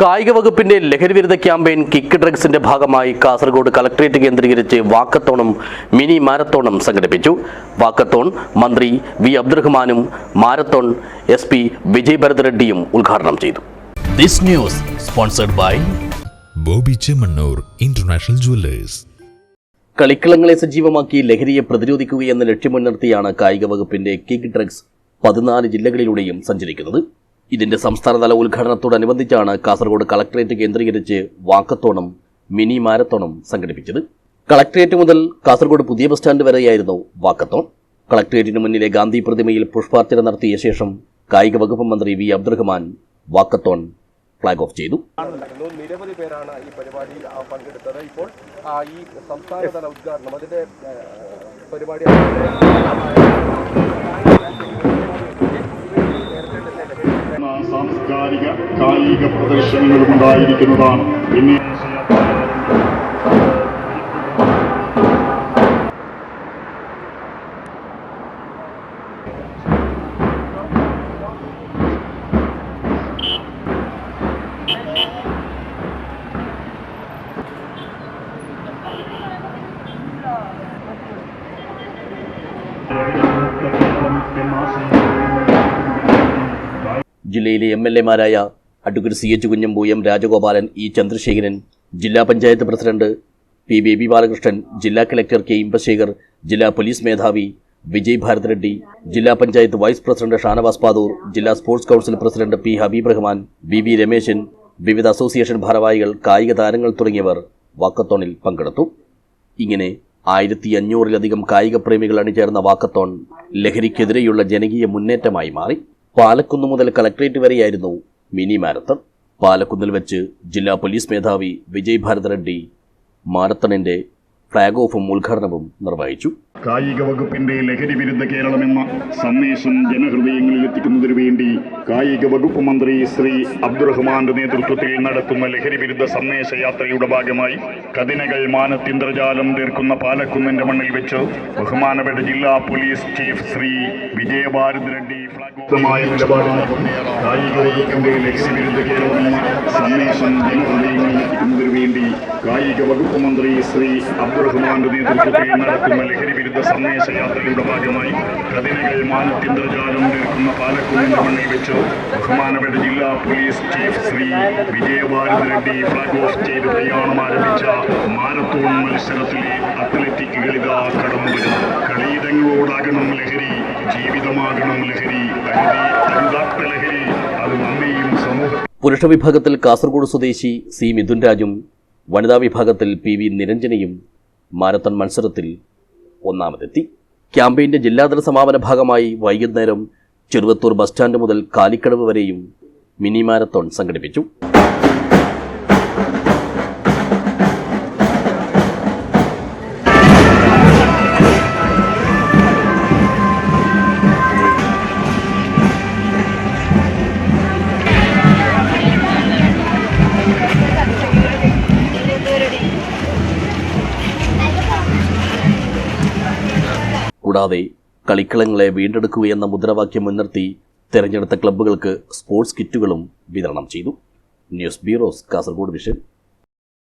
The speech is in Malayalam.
കായിക വകുപ്പിന്റെ ലഹരിവിരുദ്ധ ക്യാമ്പയിൻ കിക്ക് ഡ്രഗ്സിന്റെ ഭാഗമായി കാസർഗോഡ് കളക്ട്രേറ്റ് കേന്ദ്രീകരിച്ച് വാക്കത്തോണും മിനി മാരത്തോണും സംഘടിപ്പിച്ചു. വാക്കത്തോൺ മന്ത്രി V അബ്ദുറഹ്മാനും marathon S P Vijay Bharat റെഡ്ഡിയും ഉദ്ഘാടനം ചെയ്തു. This news sponsored by Boby Chemmanur international jewellers. കളിക്കളങ്ങളെ സജീവമാക്കി ലഹരിയെ പ്രതിരോധിക്കുകയെന്ന ലക്ഷ്യം മുൻനിർത്തിയാണ് കായിക വകുപ്പിന്റെ കിക്ക് ഡ്രഗ്സ് പതിനാല് ജില്ലകളിലൂടെയും സഞ്ചരിക്കുന്നത്. ഇതിന്റെ സംസ്ഥാനതല ഉദ്ഘാടനത്തോടനുബന്ധിച്ചാണ് കാസർഗോഡ് കളക്ടറേറ്റ് കേന്ദ്രീകരിച്ച് വാക്കത്തോണം മിനി മാരത്തോണം സംഘടിപ്പിച്ചത്. കളക്ടറേറ്റ് മുതൽ കാസർഗോഡ് പുതിയ ബസ് സ്റ്റാൻഡ് വരെയായിരുന്നു വാക്കത്തോൺ. കളക്ടറേറ്റിന് മുന്നിലെ ഗാന്ധി പ്രതിമയിൽ പുഷ്പാർച്ചന നടത്തിയ ശേഷം കായിക വകുപ്പ് മന്ത്രി V. Abdurahman walkathon flag off ചെയ്തു. നിരവധി പേരാണ് ഈ പരിപാടിയിൽ പങ്കെടുത്തത്. ഇപ്പോൾ ഈ സംസ്ഥാനതല ഉദ്ഘാടനം അതിന്റെ പരിപാടി സാംസ്കാരിക കായിക പ്രദർശനങ്ങളും ഉണ്ടായിരിക്കുന്നതാണ്. പിന്നെ ജില്ലയിലെ M L എമാരായ advocate C H Kunhambu M Rajagopalan E Chandrasekharan ജില്ലാ പഞ്ചായത്ത് പ്രസിഡന്റ് പി ബേബി ബാലകൃഷ്ണൻ ജില്ലാ കളക്ടർ കെ ഇമ്പശേഖർ ജില്ലാ പോലീസ് മേധാവി വിജയ് ഭാരത് റെഡ്ഡി ജില്ലാ പഞ്ചായത്ത് വൈസ് പ്രസിഡന്റ് ഷാനവാസ് പാദൂർ ജില്ലാ sports council president P Habeeb Rahman V V Rameshan വിവിധ അസോസിയേഷൻ ഭാരവാഹികൾ കായിക താരങ്ങൾ തുടങ്ങിയവർ വാക്കത്തോണിൽ പങ്കെടുത്തു. ഇങ്ങനെ ആയിരത്തി അഞ്ഞൂറിലധികം കായിക പ്രേമികൾ അണിചേർന്ന വാക്കത്തോൺ ലഹരിക്കെതിരെയുള്ള ജനകീയ മുന്നേറ്റമായി മാറി. പാലക്കുന്ന് മുതൽ കളക്ട്രേറ്റ് വരെയായിരുന്നു മിനി മാരത്തൺ. പാലക്കുന്നിൽ വെച്ച് ജില്ലാ പോലീസ് മേധാവി വിജയ് ഭാരത് റെഡ്ഡി. മാരത്തണിന്റെ ഫ്ളാഗ് ഓഫും ഉദ്ഘാടനവും നിർവഹിച്ചു. കായിക വകുപ്പിന്റെ ലഹരി വിരുദ്ധ കേരളം എന്ന സന്ദേശം ജനഹൃദയങ്ങളിൽ എത്തിക്കുന്നതിനു വേണ്ടി കായിക വകുപ്പ് മന്ത്രി ശ്രീ അബ്ദുറഹ്മാന്റെ നേതൃത്വത്തിൽ നടത്തുന്ന ലഹരി വിരുദ്ധ സന്ദേശ യാത്രയുടെ ഭാഗമായി കതിനകൾ മാനത്തിന്ദ്രജാലം തീർക്കുന്ന പാലക്കുന്നിന്റെ മണ്ണിൽ വെച്ച് ബഹുമാനപ്പെട്ട ജില്ലാ police chief Shri Vijayabharat Reddy flag നിലപാടിൽ കായിക വകുപ്പിന്റെ ലഹരി വിരുദ്ധ കേരളം ജനഹൃദയങ്ങളിൽ എത്തിക്കുന്നതിനു വേണ്ടി കായിക വകുപ്പ് മന്ത്രി ശ്രീ അബ്ദുറഹ്മാന്റെ നേതൃത്വത്തിൽ നടത്തുന്ന ലഹരി വിരുദ്ധ സന്ദേശ യാത്രയുടെ ഭാഗമായി കഥനകൾ മാനത്തിന്ദ്രജാലം തീർക്കുന്ന പാലക്കുന്നിന്റെ മണ്ണിൽ വെച്ച് ബഹുമാനപ്പെട്ട ജില്ലാ police chief Shri Vijayabharat Reddy flag off ചെയ്ത് പ്രയാണം ആരംഭിച്ച മാരത്തോൺ മത്സരത്തിലെ അത്ലറ്റിക് അത്ലറ്റിക്കുകളിതാ കടന്നു വരുന്നു കളിയിടങ്ങളോടാകണം ലഹരി ജീവിതമാകണം ലഹരി അരുതി അരുതാത്ത ലഹരി അത് നമ്മെയും സമൂഹ പുരുഷ വിഭാഗത്തിൽ കാസർഗോഡ് സ്വദേശി സി മിഥുൻ രാജും വനിതാ വിഭാഗത്തിൽ പി വി നിരഞ്ജനയും മാരത്തൺ മത്സരത്തിൽ ഒന്നാമതെത്തി. ക്യാമ്പയിന്റെ ജില്ലാതല സമാപന ഭാഗമായി വൈകുന്നേരം ചെറുവത്തൂർ ബസ് സ്റ്റാൻഡ് മുതൽ കാലിക്കടവ് വരെയും മിനി മാരത്തോൺ സംഘടിപ്പിച്ചു. കൂടാതെ കളിക്കളങ്ങളെ വീണ്ടെടുക്കുകയെന്ന മുദ്രാവാക്യം മുൻനിർത്തി തെരഞ്ഞെടുത്ത ക്ലബ്ബുകൾക്ക് സ്പോർട്സ് കിറ്റുകളും വിതരണം ചെയ്തു. News bureaus Kasaragod vision.